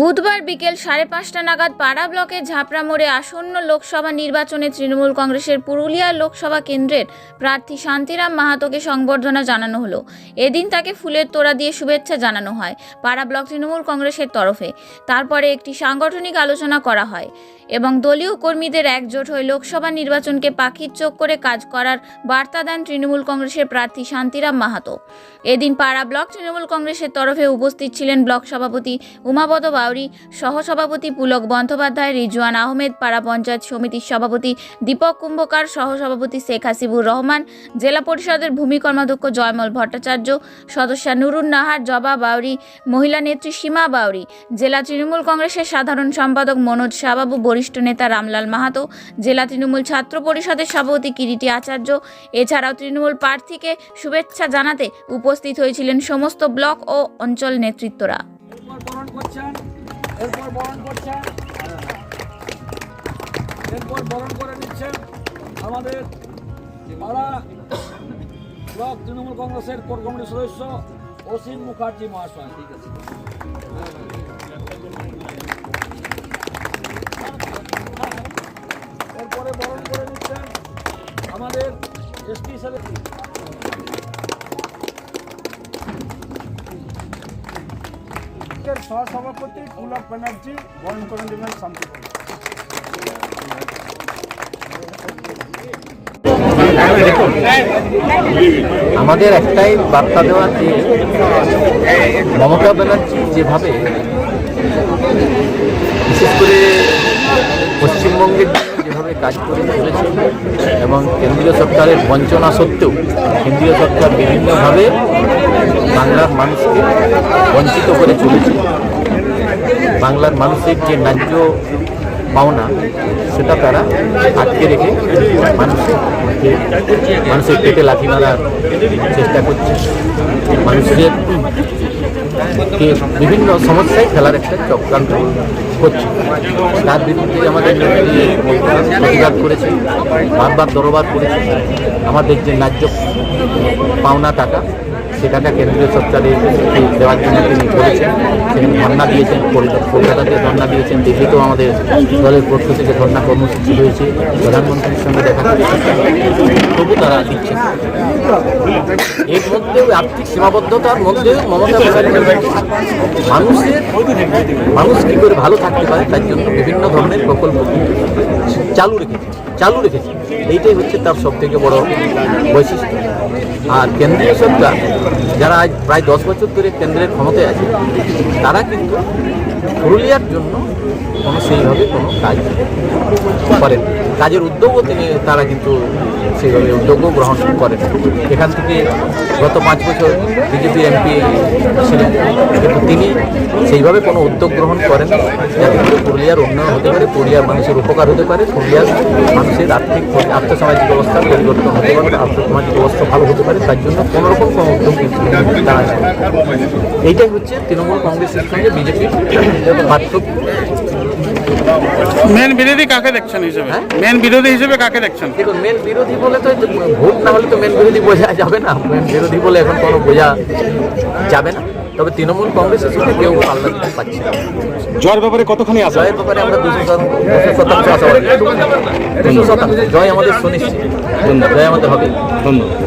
বুধবার বিকেল সাড়ে পাঁচটা নাগাদ পাড়া ব্লকের ঝাপড়া মোড়ে আসন্ন লোকসভা নির্বাচনে তৃণমূল কংগ্রেসের পুরুলিয়া লোকসভা কেন্দ্রের প্রার্থী শান্তিরাম মাহাতোকে সংবর্ধনা জানানো হলো। এদিন তাকে ফুলের তোড়া দিয়ে শুভেচ্ছা জানানো হয় পাড়া ব্লক তৃণমূল কংগ্রেসের তরফে। তারপরে একটি সাংগঠনিক আলোচনা করা হয় এবং দলীয় কর্মীদের একজোট হয়ে লোকসভা নির্বাচনকে পাখির চোখ করে কাজ করার বার্তা দেন তৃণমূল কংগ্রেসের প্রার্থী শান্তিরাম মাহাতো। এদিন পাড়া ব্লক তৃণমূল কংগ্রেসের তরফে উপস্থিত ছিলেন ব্লক সভাপতি উমাপদ বাউরি সহসভাপতি পুলক বন্দ্যোপাধ্যায়, রিজওয়ান আহমেদ, পাড়া পঞ্চায়েত সমিতির সভাপতি দীপক কুম্ভকার, সহসভাপতি শেখ হাসিবুর রহমান, জেলা পরিষদের ভূমি কর্মাধ্যক্ষ জয়মল ভট্টাচার্য, সদস্যা নুরুন নাহার, জবা বাউরি, মহিলা নেত্রী সীমা বাউরি, জেলা তৃণমূল কংগ্রেসের সাধারণ সম্পাদক মনোজ শাহবাবু, বরিষ্ঠ নেতা রামলাল মাহাতো, জেলা তৃণমূল ছাত্র পরিষদের সভাপতি কিরিটি আচার্য, এছাড়াও তৃণমূল প্রার্থীকে শুভেচ্ছা জানাতে উপস্থিত হয়েছিলেন সমস্ত ব্লক ও অঞ্চল নেতৃত্বরা। এরপর বরণ করছেন এরপর বরণ করে নিচ্ছেন আমাদের পাড়া ব্লক তৃণমূল কংগ্রেসের কোর কমিটির সদস্য অসীম মুখার্জি মহাশয়। ঠিক আছে এরপরে বরণ করে নিচ্ছেন আমাদের এসপি হিসেবে এর সহসভাপতি পুলক ব্যানার্জি, বরণ করে শান্তিপুর আমাদের একটাই বার্তা দেওয়া যে মমতা ব্যানার্জি যেভাবে বিশেষ করে পশ্চিমবঙ্গের যেভাবে কাজ করে চলেছে এবং কেন্দ্রীয় সরকারের বঞ্চনা সত্ত্বেও কেন্দ্রীয় সরকার বিভিন্নভাবে বাংলার মানুষকে বঞ্চিত করে চলেছে। বাংলার মানুষের যে ন্যায্য পাওনা, সেটা তারা আটকে রেখে মানুষের মানুষের পেটে লাথি মারার চেষ্টা করছে। মানুষের বিভিন্ন সমস্যায় ফেলার একটা চক্রান্ত হচ্ছে তার বিরুদ্ধে আমাদের প্রতিবাদ করেছে, বারবার দরবার করেছে। আমাদের যে ন্যায্য পাওনা টাকা সে টাকা কেন্দ্রীয় সরকারের দেওয়ার জন্য তিনি করেছেন তিনি ধর্ণা দিয়েছেন কলকাতা- কলকাতাতে ধর্ণা দিয়েছেন, দিল্লিতেও আমাদের দলের পক্ষ থেকে ধর্ণা কর্মসূচি রয়েছে প্রধানমন্ত্রীর সঙ্গে দেখা তবু তারা দিচ্ছেন এর মধ্যেও আর্থিক সীমাবদ্ধতার মধ্যেও মমতা ব্যানার্জি মানুষের মানুষ কী করে ভালো থাকতে পারে তার জন্য বিভিন্ন ধরনের প্রকল্প চালু রেখেছে চালু রেখেছে। এইটাই হচ্ছে তার সবথেকে বড় বৈশিষ্ট্য। আর কেন্দ্রীয় সরকার, যারা আজ প্রায় দশ বছর ধরে কেন্দ্রের ক্ষমতায় আছে, তারা কিন্তু পুরুলিয়ার জন্য কোনো সেইভাবে কোনো কাজ করেন কাজের উদ্যোগও তিনি, তারা কিন্তু সেইভাবে উদ্যোগও গ্রহণ করেন। এখান থেকে গত পাঁচ বছর বিজেপি এমপি ছিলেন। কিন্তু তিনি সেইভাবে কোনো উদ্যোগ গ্রহণ করেন যাতে করে পুরুলিয়ার উন্নয়ন হতে পারে, পুরুলিয়ার মানুষের উপকার হতে পারে, পুরুলিয়ার মানুষের আর্থিক আর্থসামাজিক অবস্থা পরিবর্তন হতে পারে আর্থসামাজিক অবস্থা ভালো হতে পারে, তার জন্য কোনোরকম কোনো উদ্যোগ তারা এইটাই হচ্ছে তৃণমূল কংগ্রেসের সঙ্গে বিজেপির পার্থক্য। মেন বিরোধী কাকে দেখছেন হিসেবে? হ্যাঁ? মেন বিরোধী হিসেবে কাকে দেখছেন? দেখুন মেন বিরোধী বলে তো ভোট না হলে তো মেন বিরোধী বোঝা যাবে না। মেন বিরোধী বলে এখন কোনো বোঝা যাবে না। তবে তৃণমূল কংগ্রেসের সঙ্গে কেউ পাল্লা দিতে পারছে না। জয়ের ব্যাপারে কতখানি আশা? জয়ের ব্যাপারে আমরা দুশো শতাংশ আশাবাদী দুশো শতাংশ। জয় আমাদের সুনিশ্চিত। জয় আমাদের হবে। ধন্যবাদ।